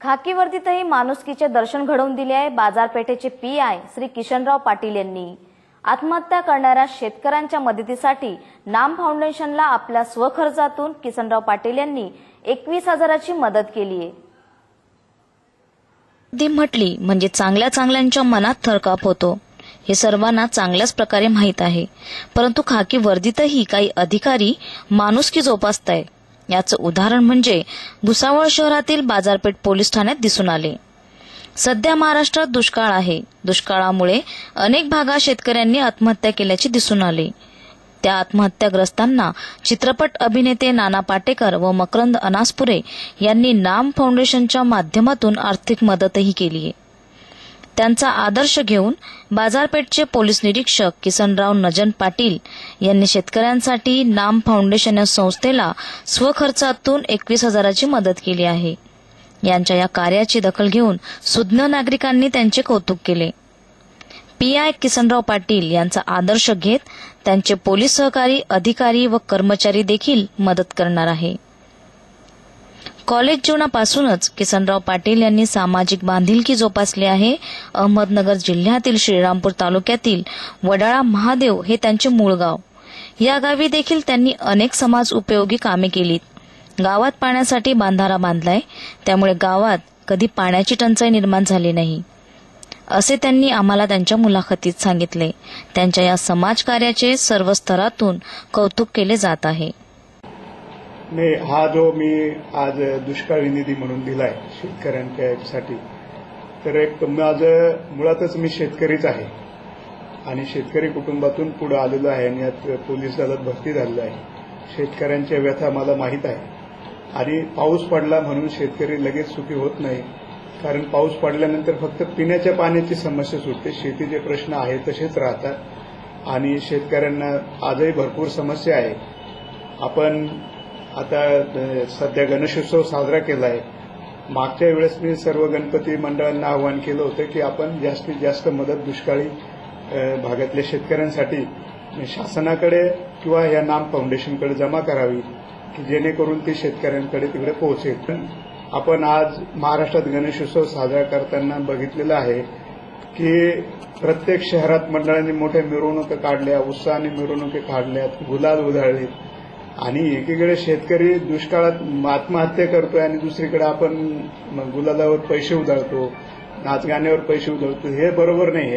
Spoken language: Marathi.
खाकी वर्दीतही माणुसकीचे दर्शन घडवून दिले आहे. बाजारपेठेचे पी आय श्री किशनराव पाटील यांनी. आत्महत्या करणाऱ्या शेतकऱ्यांच्या मदतीसाठी नाम फाउंडेशनला आपल्या स्वखर्चातून किसनराव पाटील यांनी एकवीस हजाराची मदत केली आहे. ती म्हटली म्हणजे चांगल्या चांगल्यांच्या मनात थरकाप होतो. हे सर्वांना चांगल्याच प्रकारे माहीत आहे. परंतु खाकी वर्दीतही काही अधिकारी माणुसकी जोपासताय याचं उदाहरण म्हणजे भुसावळ शहरातील बाजारपेठ पोलीस ठाण्यात दिसून आले. सध्या महाराष्ट्रात दुष्काळ आहे. दुष्काळामुळे अनेक भागात शेतकऱ्यांनी आत्महत्या केल्याचे दिसून आले. त्या आत्महत्याग्रस्तांना चित्रपट अभिनेते नाना पाटेकर व मकरंद अनासपुरे यांनी नाम फाउंडेशनच्या माध्यमातून आर्थिक मदतही केली आहे त्यांचा आदर्श घेऊन बाजारपेठचे पोलीस निरीक्षक किसनराव नजन पाटील यांनी शेतकऱ्यांसाठी नाम फाउंडेशन या संस्थेला स्वखर्चातून एकवीस हजाराची मदत केली आहे. यांच्या या कार्याची दखल घेऊन सुज्ञ नागरिकांनी त्यांचे कौतुक केले. पी आय किसनराव पाटील यांचा आदर्श घेत त्यांचे पोलीस सहकारी अधिकारी व कर्मचारी देखील मदत करणार आहे. कॉलेज जीवनापासूनच किसनराव पाटील यांनी सामाजिक बांधिलकी जोपासली आहे. अहमदनगर जिल्ह्यातील श्रीरामपूर तालुक्यातील वडाळा महादेव हे त्यांचे मूळ गाव. या गावी देखील त्यांनी अनेक समाज उपयोगी कामे केलीत. गावात पाण्यासाठी बांधारा बांधलाय. त्यामुळे गावात कधी पाण्याची टंचाई निर्माण झाली नाही. असे त्यांनी आम्हाला त्यांच्या मुलाखतीत सांगितले. त्यांच्या या समाजकार्याचे सर्व स्तरातून कौतुक केले जात आहे. नाही हा जो मी आज दुष्काळी निधी म्हणून दिलाय शेतकऱ्यांसाठी तर एक माझं मुळातच मी शेतकरीच आहे. आणि शेतकरी कुटुंबातून पुढे आलेलो आहे आणि यात पोलीस दलात भरती झालेलं आहे. शेतकऱ्यांच्या व्यथा मला माहीत आहे. आणि पाऊस पडला म्हणून शेतकरी लगेच सुखी होत नाही. कारण पाऊस पडल्यानंतर फक्त पिण्याच्या पाण्याची समस्या सुटते. शेतीचे प्रश्न आहे तसेच राहतात. आणि शेतकऱ्यांना आजही भरपूर समस्या आहे. आपण आता सध्या गणेशोत्सव साजरा केला आहे मागच्या वेळेस मी सर्व गणपती मंडळांना आवाहन केलं होतं की आपण जास्तीत जास्त मदत दुष्काळी भागातल्या शेतकऱ्यांसाठी शासनाकडे किंवा या नाम फाउंडेशनकडे जमा करावी की जेणेकरून ती शेतकऱ्यांकडे तिकडे पोहोचेल. पण आपण आज महाराष्ट्रात गणेशोत्सव साजरा करताना बघितलेलं आहे की प्रत्येक शहरात मंडळांनी मोठ्या मिरवणुका काढल्या उत्साहाने मिरवणुकी काढल्यात गुलाल उधळले आणि एकीकडे शेतकरी दुष्काळात आत्महत्या करतोय आणि दुसरीकडे आपण गुलालावर पैसे उधळतो नाचगाण्यावर पैसे उधळतो हे बरोबर नाहीये.